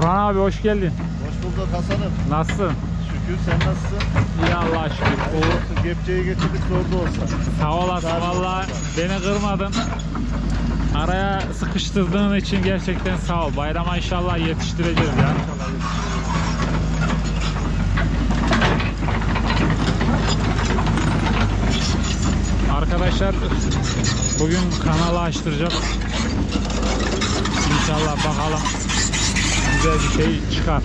Orhan abi hoş geldin. Hoş bulduk Hasan'ım. Nasılsın? Şükür sen nasılsın? İyi Allah'a şükür. O kepçeyi getirdik zordu olsa. Sağ olasın valla beni kırmadın. Araya sıkıştırdığın için gerçekten sağ ol. Bayrama inşallah yetiştireceğiz ya. Arkadaşlar bugün kanalı açtıracağız. İnşallah bakalım güzel bir şey çıkar.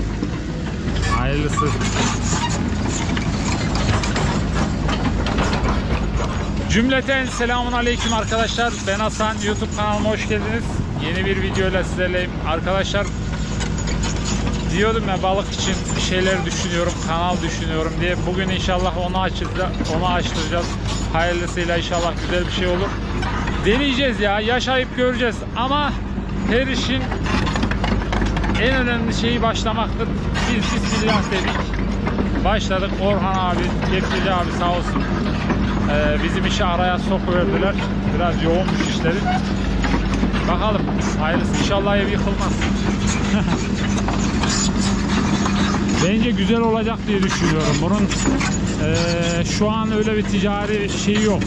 Hayırlısı. Cümleten selamun aleyküm arkadaşlar. Ben Hasan. YouTube kanalıma hoş geldiniz. Yeni bir videoyla sizlerleyim. Arkadaşlar diyordum ya balık için bir şeyler düşünüyorum, kanal düşünüyorum diye. Bugün inşallah onu açacağız, onu açtıracağız. Hayırlısıyla inşallah güzel bir şey olur. Deneyeceğiz ya, yaşayıp göreceğiz. Ama her işin en önemli şeyi başlamaktır. Biz Bismillah dedik. Başladık. Orhan abi, Kepçeci abi sağ olsun. Ee, bizim işi araya sokuverdiler. Biraz yoğunmuş işleri. Bakalım. Hayırlısı. İnşallah ev yıkılmaz. Bence güzel olacak diye düşünüyorum. Bunun eee, şu an öyle bir ticari şeyi yok.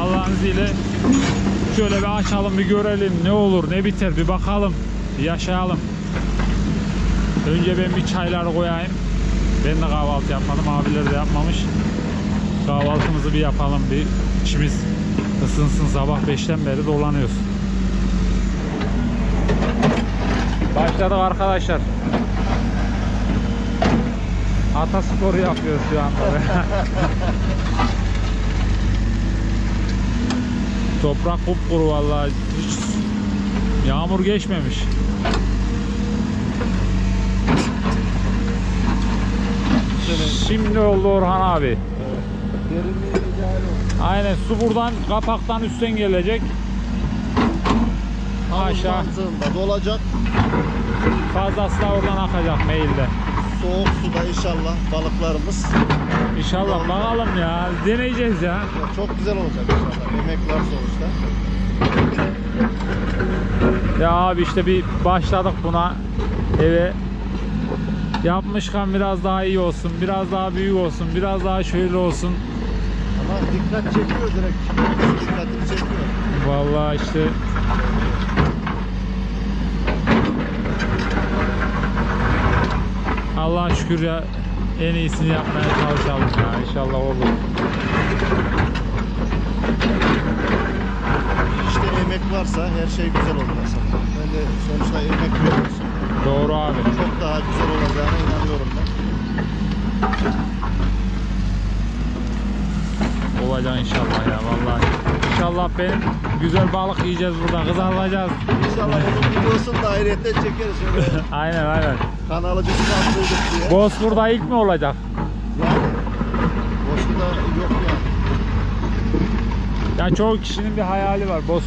Allah'ın izniyle şöyle bir açalım bir görelim ne olur ne biter bir bakalım yaşayalım. Önce ben bir çaylar koyayım. Ben de kahvaltı yapmadım. Abiler de yapmamış. Kahvaltımızı bir yapalım bir. İçimiz ısınsın sabah 5'ten beri dolanıyoruz. Başladık arkadaşlar. Atasporu yapıyoruz şu anda. Toprak kupkuru vallahi hiç yağmur geçmemiş. Şimdi oldu Orhan abi. Derinliği ideal olsun. Aynen su buradan kapaktan üstten gelecek. Aşağı. mantığında dolacak. Fazlası da oradan akacak meyilde. Soğuk suda inşallah balıklarımız. İnşallah bakalım ya. Deneyeceğiz ya. Ya çok güzel olacak inşallah. Emek var sonuçta. Ya abi işte bir başladık buna eve. Yapmışken biraz daha iyi olsun, biraz daha büyük olsun, biraz daha şöyle olsun. Ama dikkat çekiyor direkt. Dikkatini çekiyor. Vallahi işte Allah'a şükür ya en iyisini yapmaya çalışalım ya inşallah olur. İşte emek varsa her şey güzel olur aslında. Ben de sonuçta emek veriyorsun. Doğru abi. Çok daha güzel olacağına inanıyorum ben. Olacak inşallah ya vallahi. İnşallah benim güzel balık yiyeceğiz burada kızartacağız. İnşallah onun videosunu da ayrıyetten çekeriz. Aynen aynen. kanalı biz attıydık diye. Bosfor'da ilk mi olacak? Yani boşunda yok yani. Ya çoğu kişinin bir hayali var. Bos,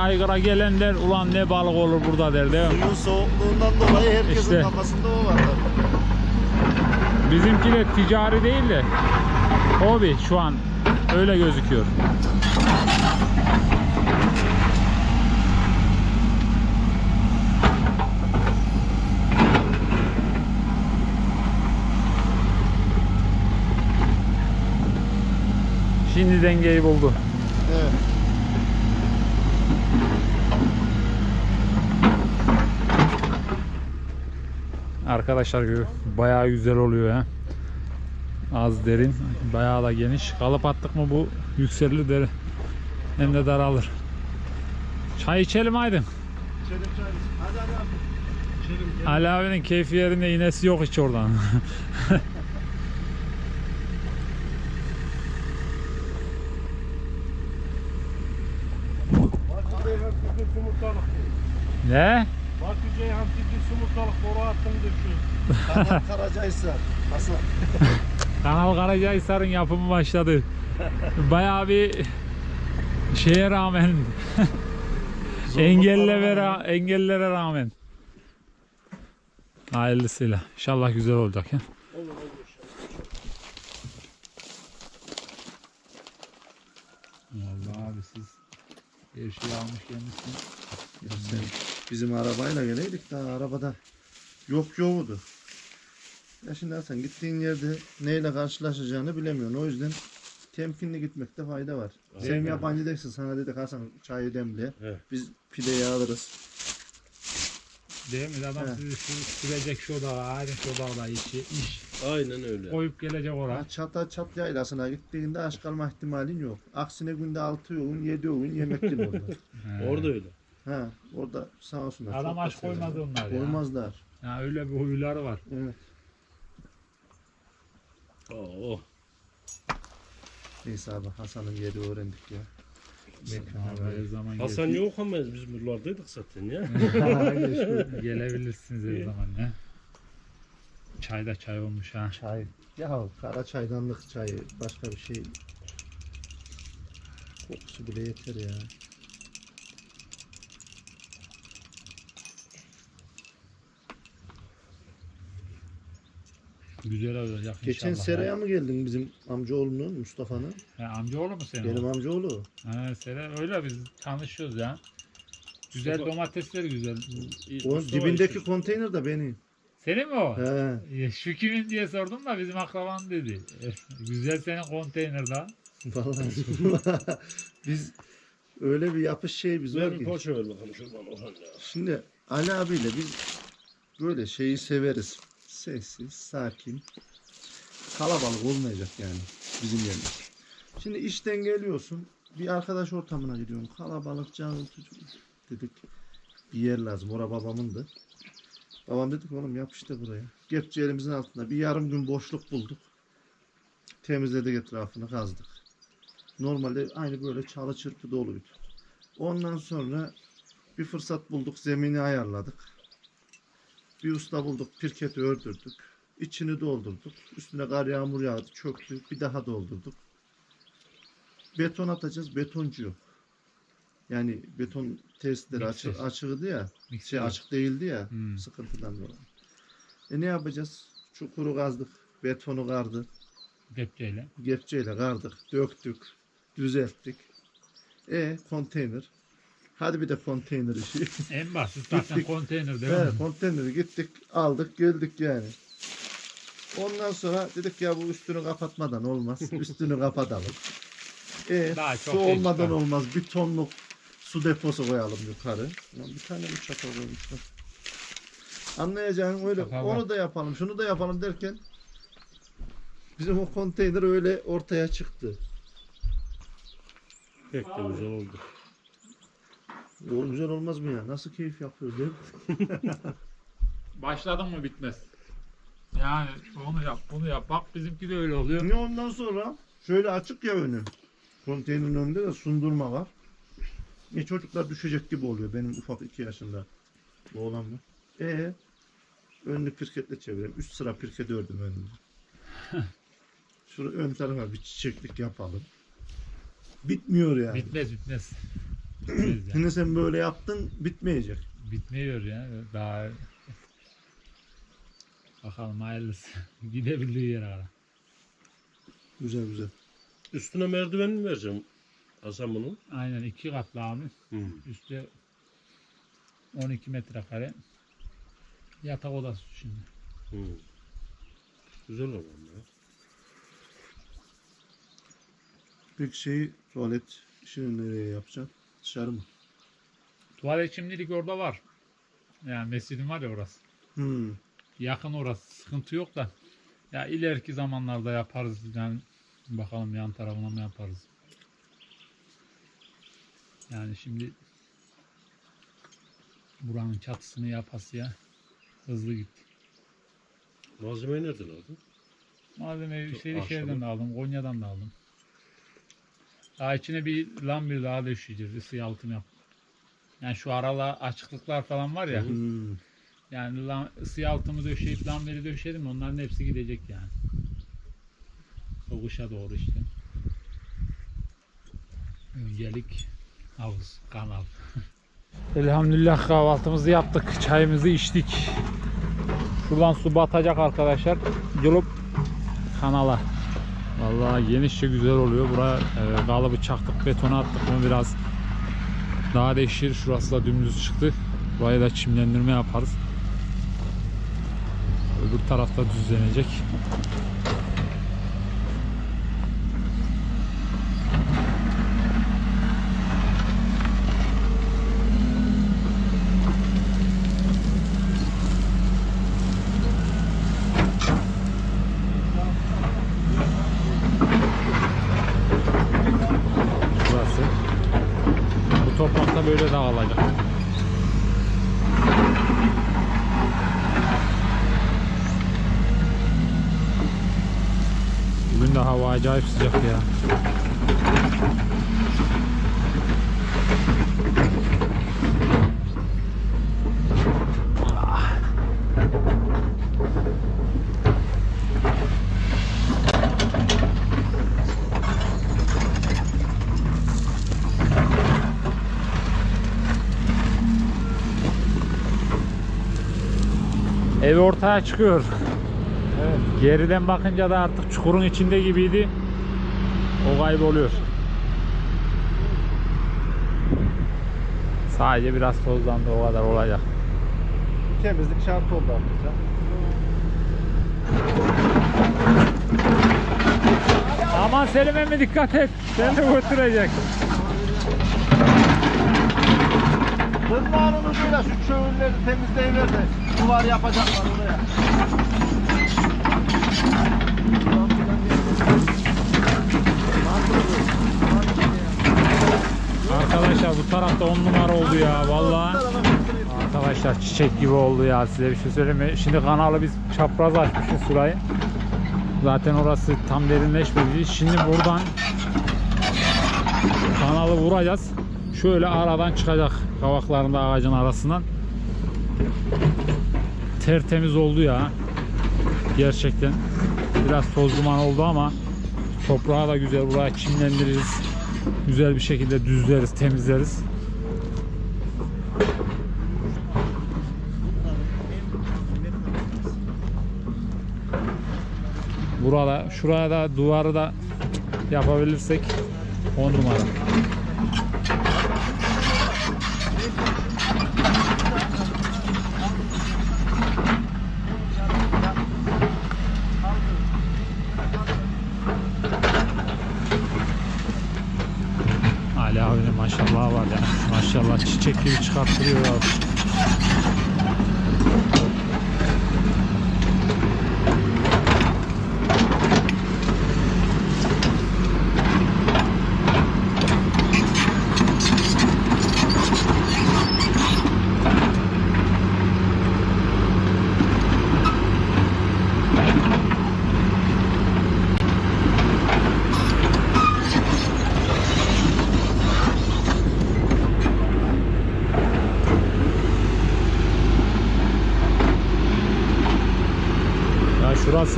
aygıra gelenler ulan ne balık olur burada der değil mi? Suyun soğukluğundan dolayı herkesin İşte. kafasında o var. Bizimki de ticari değil de hobi şu an öyle gözüküyor. Şimdi dengeyi buldu. Evet. Arkadaşlar bayağı güzel oluyor ya. Az derin, bayağı da geniş. Kalıp attık mı bu yükselir der. Hem de daralır. Çay içelim Aydın. İçelim çay. Hadi hadi abi. İçelim. gel. Ali abinin keyfi yerinde iğnesi yok hiç oradan. Ne? Vakı Ceyhan Tüdüs yumurtalık boru attım düşün. Kanal Karacahisar. Hasan. Kanal Karacahisar'ın yapımı başladı. Bayağı bir şeye rağmen engellere, engellere rağmen. Hayırlısıyla. İnşallah güzel olacak ya. Olur olur. Vallahi abi siz her şeyi almış gelmişsin. Sen bizim arabayla geleydik daha arabada yok yoğudu. Ya şimdi Hasan gittiğin yerde neyle karşılaşacağını bilemiyorsun. O yüzden temkinli gitmekte fayda var. Sen Aynen. yabancı değilsin. Sana dedik Hasan çayı demle. Evet. Biz pideyi alırız. Değil mi? Adam He. sizi şu, sürecek şu da ayrı şu da da işi, iş Aynen öyle. koyup gelecek oraya. Ha, çata çat yaylasına gittiğinde aç kalma ihtimalin yok. Aksine günde 6 öğün 7 öğün yemektin orada. He. Orada öyle. Ha, orada sağ olsunlar. Adam çok aç da koymaz onlar ya. Koymazlar. Ya öyle bir huyları var. Evet. Oo. Neyse abi Hasan'ın yeri öğrendik ya. Abi, her zaman Hasan yok ama biz buralardaydık zaten ya. gel- Gelebilirsiniz her zaman ya. Çay da çay olmuş ha. Çay. Ya kara çaydanlık çayı başka bir şey. Kokusu bile yeter ya. Güzel olacak Geçen inşallah. seraya mı geldin bizim amcaoğlunun Mustafa'nın? Ha, amcaoğlu mu senin? Benim amcaoğlu. Ha, Sera öyle biz tanışıyoruz ya. Güzel Mustafa- domatesler güzel. O Mustafa dibindeki konteyner de benim. Senin mi o? He. Ya, Şu kimin diye sordum da bizim akraban dedi. E, güzel senin konteynerde. Vallahi biz öyle bir yapış şey biz var Ver bir ki. poğaça ver bakalım şuradan Orhan ya. Şimdi Ali abiyle biz böyle şeyi severiz. Sessiz, sakin. Kalabalık olmayacak yani bizim yerimiz. Şimdi işten geliyorsun. Bir arkadaş ortamına gidiyorsun. Kalabalık, cağıltıcı dedik. Bir yer lazım. Ora babamındı. Babam dedik oğlum yap işte buraya. Kepçe elimizin altında. Bir yarım gün boşluk bulduk. Temizledik etrafını kazdık. Normalde aynı böyle çalı çırpı doluydu. Ondan sonra bir fırsat bulduk, zemini ayarladık. Bir usta bulduk, pirketi ördürdük. İçini doldurduk. Üstüne kar yağmur yağdı, çöktü. Bir daha doldurduk. Beton atacağız, betoncu yok. Yani beton testleri Mikser. açık, açığıydı ya, şey Mikser. açık değildi ya, Hmm. sıkıntıdan dolayı. E ne yapacağız? Çukuru kazdık, betonu kardı, Kepçeyle. Gepçeyle kardık, döktük, düzelttik. E konteyner. Hadi bir de konteyner işi. En basit zaten Gittik. konteyner değil evet, mi? konteyneri gittik, aldık, geldik yani. Ondan sonra dedik ya bu üstünü kapatmadan olmaz. Üstünü kapatalım. E, Daha su değil, olmadan daha. olmaz. Bir tonluk su deposu koyalım yukarı. Bir tane mi çakal koymuşlar? Anlayacağın öyle. Çakal var. Onu da yapalım, şunu da yapalım derken bizim o konteyner öyle ortaya çıktı. Pek de güzel oldu. O güzel olmaz mı ya? Nasıl keyif yapıyoruz değil mi? Başladın mı bitmez. Yani onu yap bunu yap. Bak bizimki de öyle oluyor. Ne ondan sonra şöyle açık ya önü. Konteynerin önünde de sundurma var. Ne çocuklar düşecek gibi oluyor benim ufak iki yaşında. Olan mı? E önünü pirketle çevirelim. Üst sıra pirket ördüm önünde. Şurada ön tarafa bir çiçeklik yapalım. Bitmiyor yani. Bitmez bitmez. Şimdi sen böyle yaptın bitmeyecek. Bitmiyor ya. Daha Bakalım hayırlısı. Gidebildiği yere kadar. Güzel güzel. Üstüne merdiven mi vereceğim Hasan bunu? Aynen iki katlı abi. Hı. Üstte 12 metrekare. Yatak odası şimdi. Hı. Güzel olur ya. Peki şeyi tuvalet işini nereye yapacaksın? Dışarı mı? Tuvalet şimdilik orada var. Yani mescidin var ya orası. Hmm. Yakın orası. Sıkıntı yok da. Ya ileriki zamanlarda yaparız. Yani bakalım yan tarafına mı yaparız. Yani şimdi buranın çatısını yapası ya. Hızlı gitti. Malzemeyi nereden aldın? Malzemeyi Şehirşehir'den ahşabı. de aldım. Konya'dan da aldım. Daha içine bir lambir daha döşeyeceğiz. Isı yalıtım yap. Yani şu aralar açıklıklar falan var ya. Hmm. Yani lam, ısı yalıtımı döşeyip lambiri döşedim onların hepsi gidecek yani. O kışa doğru işte. Öncelik havuz, kanal. Elhamdülillah kahvaltımızı yaptık. Çayımızı içtik. Şuradan su batacak arkadaşlar. Yolup kanala. Vallahi genişçe güzel oluyor. Buraya e, kalıbı çaktık, betona attık mı biraz daha değişir. Şurası da dümdüz çıktı. Buraya da çimlendirme yaparız. Öbür tarafta düzlenecek. Burası. Bu toprakta böyle dağılacak. Bugün de hava acayip sıcak ya. Ev ortaya çıkıyor. Geriden bakınca da artık çukurun içinde gibiydi. O kayboluyor. Sadece biraz tozlandı o kadar olacak. Temizlik şart oldu artık ya. Aman Selim emmi dikkat et. Seni götürecek. Tırnağın ucuyla şu çöğürleri temizleyiver de duvar yapacaklar oraya. Arkadaşlar bu tarafta 10 numara oldu ya vallahi. Arkadaşlar çiçek gibi oldu ya size bir şey söyleyeyim mi? Şimdi kanalı biz çapraz açmışız şurayı. Zaten orası tam derinleşmedi. Şimdi buradan kanalı vuracağız. Şöyle aradan çıkacak kavaklarında ağacın arasından. Tertemiz oldu ya. Gerçekten. Biraz toz duman oldu ama toprağı da güzel. Buraya çimlendiririz. Güzel bir şekilde düzleriz, temizleriz. Burada, şuraya da duvarı da yapabilirsek 10 numara. Ali abinin maşallah var ya. Maşallah çiçek gibi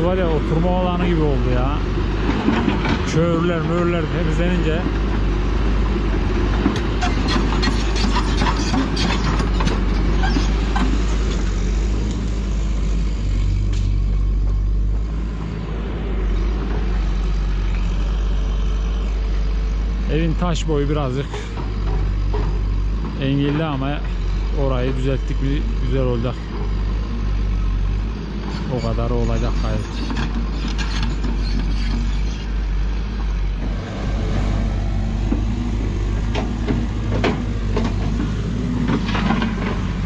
şurası var ya oturma alanı gibi oldu ya. Çöğürler möğürler temizlenince Evin taş boyu birazcık engelli ama orayı düzelttik bir güzel olacak. O kadar olacak gayet.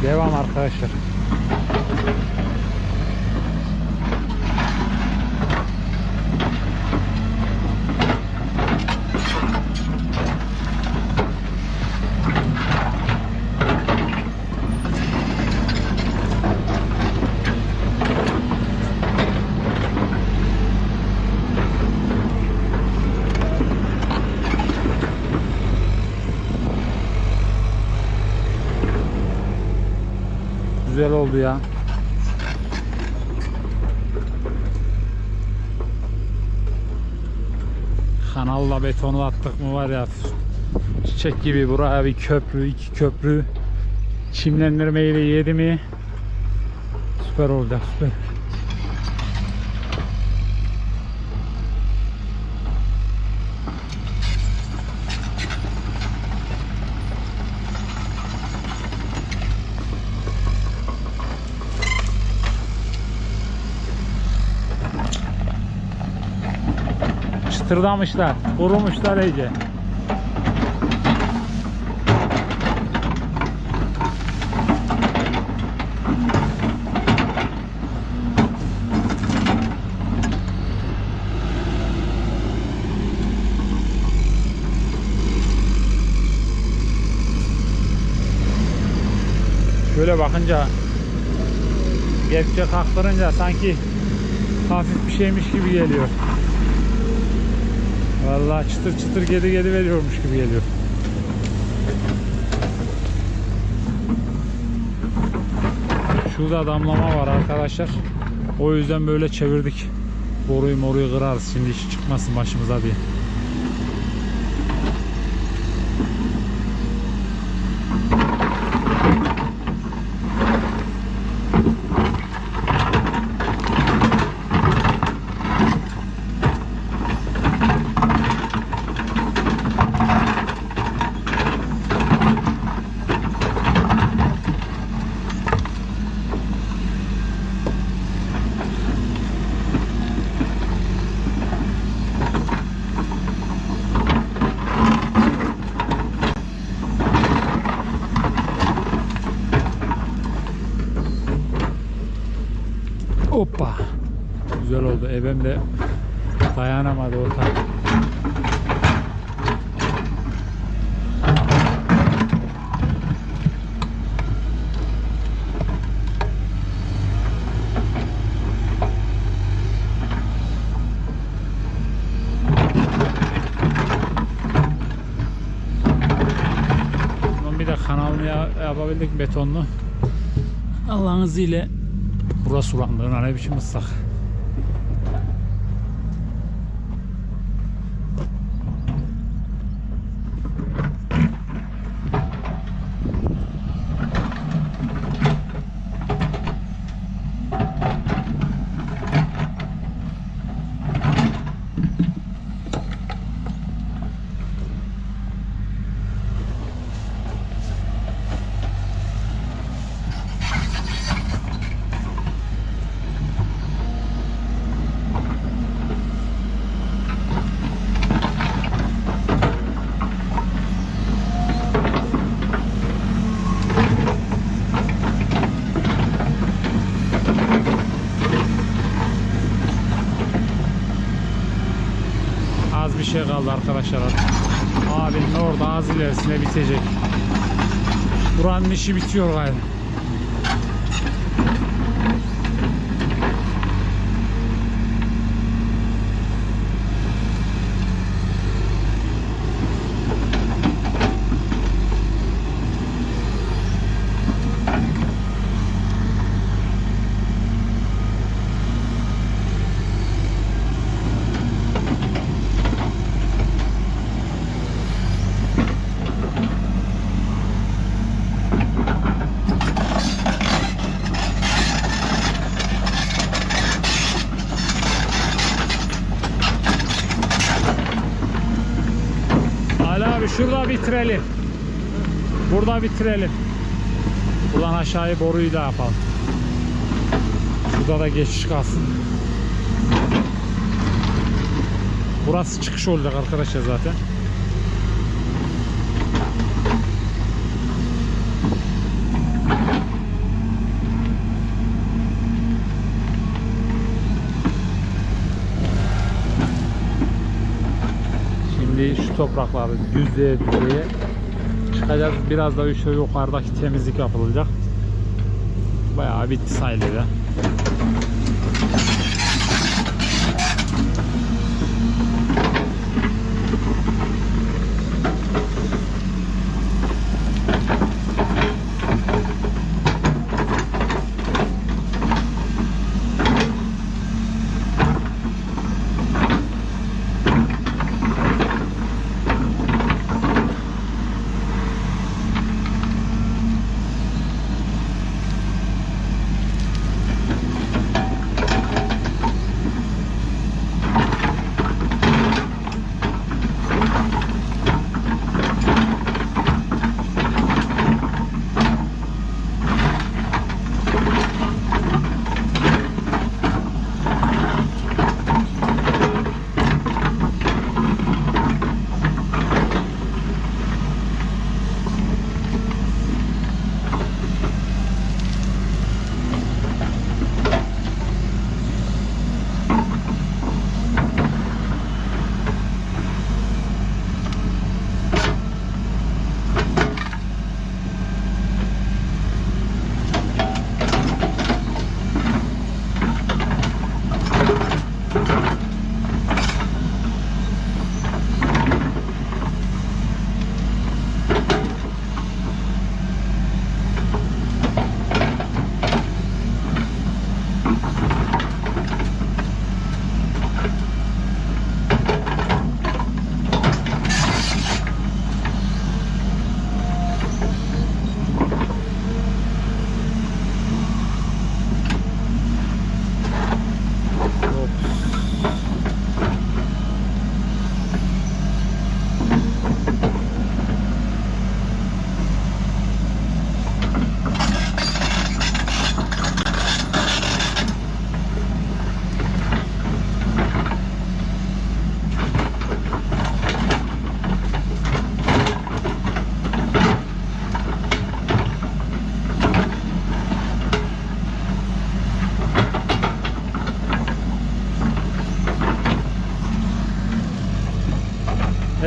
Devam arkadaşlar. Güzel oldu ya. Kanalla betonu attık mı var ya çiçek gibi buraya bir köprü iki köprü çimlendirmeyi de yedi mi süper olacak süper. Çıtırdamışlar. Kurumuşlar iyice. Şöyle bakınca Kepçe kalktırınca sanki hafif bir şeymiş gibi geliyor. Vallahi çıtır çıtır gedi gedi veriyormuş gibi geliyor. Şurada damlama var arkadaşlar. O yüzden böyle çevirdik. Boruyu moruyu kırarız şimdi iş çıkmasın başımıza diye. Hoppa. Güzel oldu. Ebem de dayanamadı orta. Bunun bir de kanalını ya- yapabildik betonlu. Allah'ın izniyle Burası sulandı. lan Ne biçim ıslak. Az bir şey kaldı arkadaşlar. Abinin orada az ilerisine bitecek. Buranın işi bitiyor gayrı. Ali abi şurada bitirelim. Burada bitirelim. Buradan aşağıya boruyu da yapalım. Şurada da geçiş kalsın. Burası çıkış olacak arkadaşlar zaten. Şimdi şu toprakları düzleye düzleye çıkacağız. Biraz da şu yukarıdaki temizlik yapılacak. Bayağı bitti sayılır ya.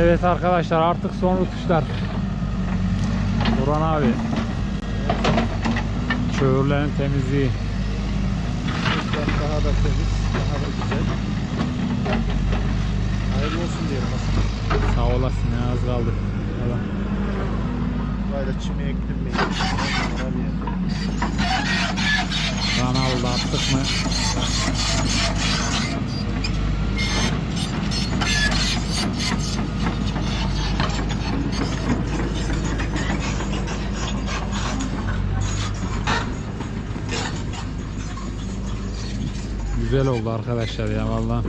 Evet arkadaşlar artık son rutuşlar. Burhan abi. Çöğürlerin temizliği. Daha da temiz, daha da güzel. Hayırlı olsun diyelim aslında. Sağ olasın ya az kaldı. Allah. Böyle. Bana bir yer. Kanalda attık mı? Güzel oldu arkadaşlar ya vallahi.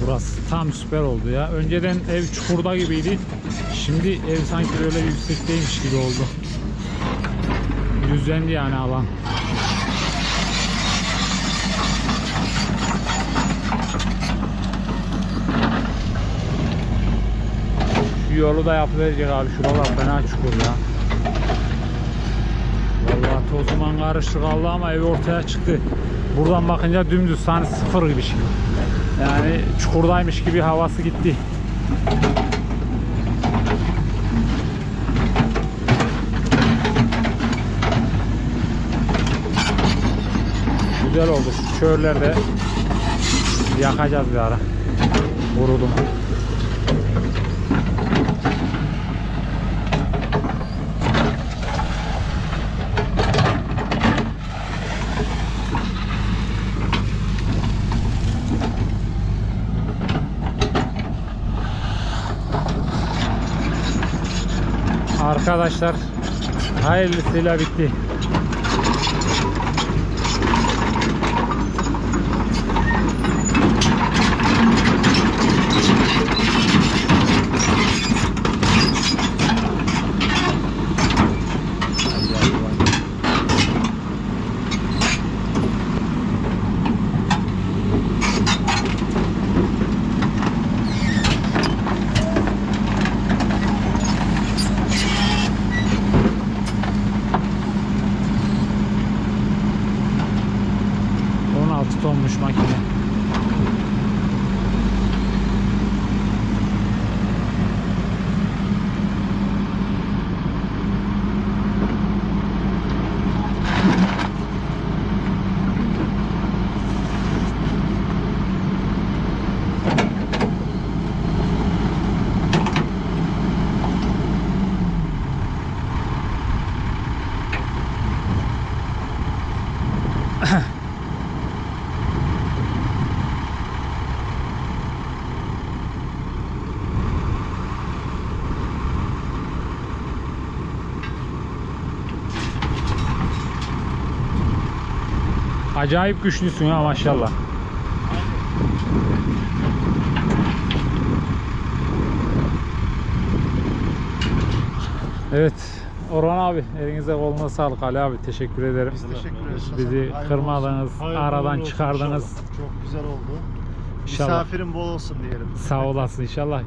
Burası tam süper oldu ya. Önceden ev çukurda gibiydi. Şimdi ev sanki böyle yüksekteymiş gibi oldu. Düzlendi yani alan. Şu yolu da yapıverecek abi. Şuralar fena çukur ya. Vallahi toz duman karıştı kaldı ama ev ortaya çıktı. Buradan bakınca dümdüz sanki sıfır gibi şey. Yani çukurdaymış gibi havası gitti. Güzel oldu. Şu çöllerde yakacağız bir ara. Vuruldu mu? Arkadaşlar hayırlısıyla bitti. Acayip güçlüsün ha maşallah. Evet. Orhan abi elinize koluna sağlık Ali abi teşekkür ederim. Biz teşekkür ederiz. Bizi Hayırlı kırmadınız, Hayırlı aradan olsun çıkardınız. olsun. Çok güzel oldu. İnşallah. Misafirin bol olsun diyelim. Sağ olasın inşallah.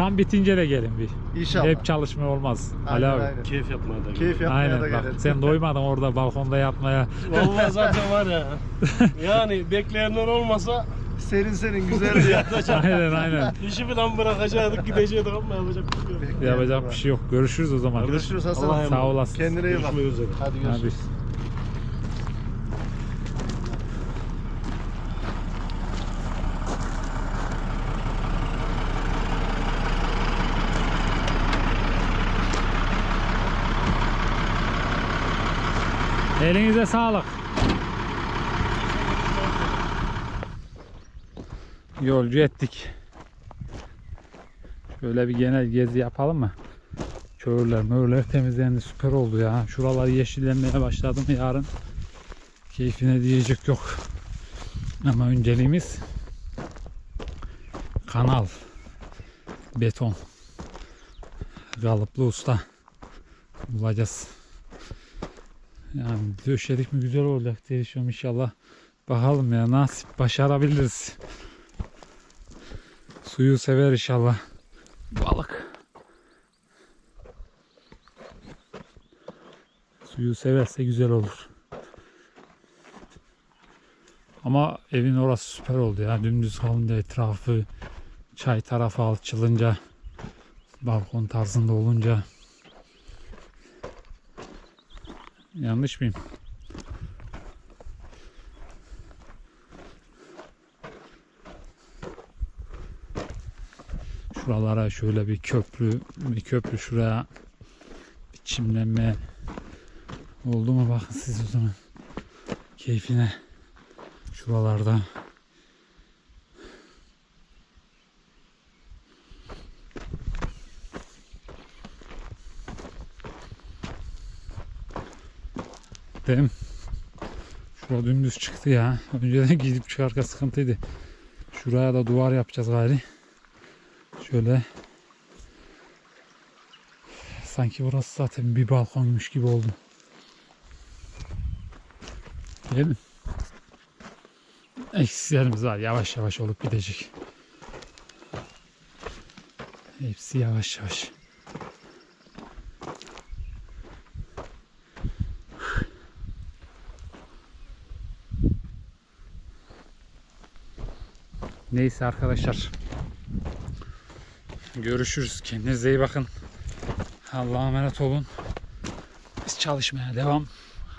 Tam bitince de gelin bir. İnşallah. Hep çalışma olmaz. Ali Aynen, abi. aynen. Keyif yapmaya da Keyif yapmaya Aynen da bak gelin. sen doymadın orada balkonda yatmaya. Vallahi zaten var ya. Yani bekleyenler olmasa Serin serin güzel ya. aynen aynen. işi falan bırakacaktık gidecektik ama yapacak bir şey yok. Yapacak bir şey yok. Görüşürüz o zaman. Görüşürüz Hasan. Allah'a emanet. Sağ olasın. Kendine iyi bak. Görüşmek üzere. Hadi Abi. Elinize sağlık. Yolcu ettik. Şöyle bir genel gezi yapalım mı? Köğürler, möğürler temizlendi. Süper oldu ya. Şuralar yeşillenmeye başladı mı yarın? Keyfine diyecek yok. Ama önceliğimiz kanal, beton, kalıplı usta bulacağız. Yani döşedik mi güzel olacak diye inşallah. Bakalım ya nasip başarabiliriz. Suyu sever inşallah. Balık. Suyu severse güzel olur. Ama evin orası süper oldu ya. Dümdüz kalınca etrafı çay tarafı alçılınca balkon tarzında olunca yanlış mıyım? Şuralara şöyle bir köprü bir köprü şuraya bir çimlenme oldu mu bakın siz o zaman keyfine şuralarda Mi? Şura dümdüz çıktı ya. Önceden gidip çıkarken sıkıntıydı. Şuraya da duvar yapacağız gari. Şöyle. Sanki burası zaten bir balkonmuş gibi oldu. Mi? Eksilerimiz var. Yavaş yavaş olup gidecek. Hepsi yavaş yavaş. Neyse arkadaşlar. Görüşürüz. Kendinize iyi bakın. Allah'a emanet olun. Biz çalışmaya devam.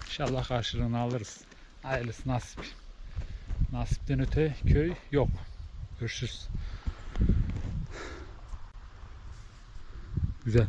İnşallah karşılığını alırız. Hayırlısı nasip. Nasipten öte köy yok. Görüşürüz. Güzel.